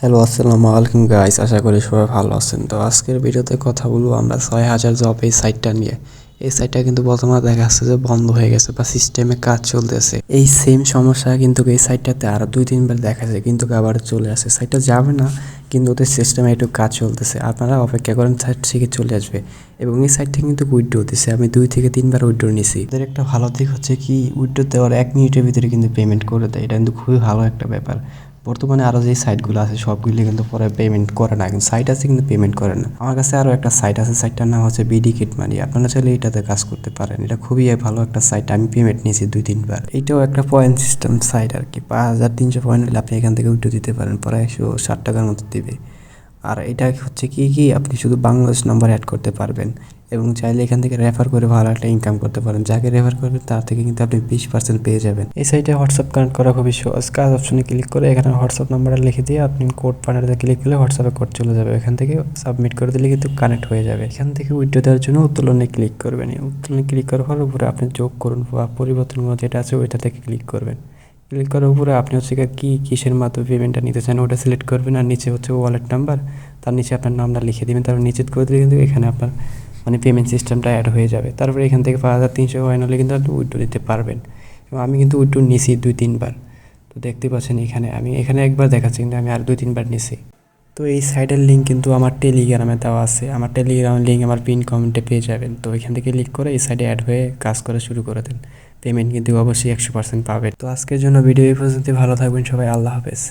Hello আসসালামু আলাইকুম guys আশা করি সবাই ভালো আছেন। তো আজকের ভিডিওতে কথা বলব আমরা ছয় হাজার জব এই সাইটটা নিয়ে। এই সাইটটা কিন্তু বর্তমানে দেখা যাচ্ছে যে বন্ধ হয়ে গেছে বা সিস্টেমে কাজ চলতেছে। এই সেম সমস্যা কিন্তু এই সাইটটাতে আরও দুই তিনবার দেখা যায়, কিন্তু আবার চলে আসে। সাইটটা যাবে না, কিন্তু ওদের সিস্টেমে একটু কাজ চলতেছে। আপনারা অপেক্ষা করেন সাইট থেকে চলে আসবে। এবং এই সাইটটা কিন্তু উইড্রো দিছে। আমি দুই থেকে তিনবার উইড্রো নিছি। এদের একটা ভালো দিক হচ্ছে কি উইড্রো দেওয়ার এক মিনিটের ভিতরে কিন্তু পেমেন্ট করে দেয়। এটা কিন্তু খুবই ভালো একটা ব্যাপার। বর্তমানে আরও যে সাইটগুলো আছে, সবগুলি কিন্তু পরে পেমেন্ট করে না, কিন্তু সাইট আছে কিন্তু পেমেন্ট করে না। আমার কাছে আরও একটা সাইট আছে সাইটটার নাম হচ্ছে বিডিকেট মানি আপনারা চাইলে এটাতে কাজ করতে পারেন। এটা খুবই ভালো একটা সাইট আমি পেমেন্ট নিয়েছি দুই, তিনবার। এটাও একটা পয়েন্ট সিস্টেম সাইট আর কি। পাঁচ হাজার তিনশো পয়েন্ট হলে আপনি এখান থেকে উঠে দিতে পারেন পরে একশো ষাট টাকার মতো দিবে। আর এটা হচ্ছে কি কি আপনি শুধু বাংলাদেশ নাম্বার অ্যাড করতে পারবেন এবং চাইলে এখান থেকে রেফার করে ভালো একটা ইনকাম করতে পারেন। যাকে রেফার করবেন তার থেকে কিন্তু আপনি বিশ পার্সেন্ট পেয়ে যাবেন। এই সাইটে হোয়াটসঅ্যাপ কানেক্ট করা খুবই সহজ। কাজ অপশনে ক্লিক করে এখানে হোয়াটসঅ্যাপ নাম্বারটা লিখে দিয়ে আপনি কোড পাঠাতে ক্লিক করলে হোয়াটসঅ্যাপে কোড চলে যাবে। এখান থেকে সাবমিট করে দিলে কিন্তু কানেক্ট হয়ে যাবে। এখান থেকে উইড্রো দেওয়ার জন্য উত্তোলনে ক্লিক করবেন। উত্তোলনে ক্লিক করার পর উপরে আপনি যোগ করুন বা পরিবর্তন যেটা আছে ওইটা থেকে ক্লিক করবেন। ক্লিক করার উপরে আপনি হচ্ছে কী কিসের মাধ্যমে পেমেন্টটা নিতে চান ওটা সিলেক্ট করবেন আর নিচে হচ্ছে ওয়ালেট নাম্বার তার নিচে আপনার নামটা লিখে দেবেন, তারপর নিচে করে দিলে কিন্তু এখানে আপনার মানে পেমেন্ট সিস্টেমটা অ্যাড হয়ে যাবে। তারপরে এখান থেকে পাঁচ হাজার তিনশো কয়েন হলে কিন্তু আপনি উইড্রো দিতে পারবেন। এবং আমি কিন্তু উইড্রো নিছি দুই, তিনবার। তো দেখতে পাচ্ছেন এখানে, আমি এখানে একবার দেখাচ্ছি, কিন্তু আমি আর দুই, তিনবার নিছি। তো এই সাইডের লিঙ্ক কিন্তু আমার টেলিগ্রামে দেওয়া আছে। আমার টেলিগ্রামের লিঙ্ক আমার পিন কমেন্টে পেয়ে যাবেন। তো এখান থেকে ক্লিক করে এই সাইডে অ্যাড হয়ে কাজ করা শুরু করে দেন। পেমেন্ট কিন্তু অবশ্যই একশো পার্সেন্ট পাবেন। তো আজকের জন্য ভিডিও এই পর্যন্ত ভালো থাকবেন সবাই। আল্লাহ হাফেজ।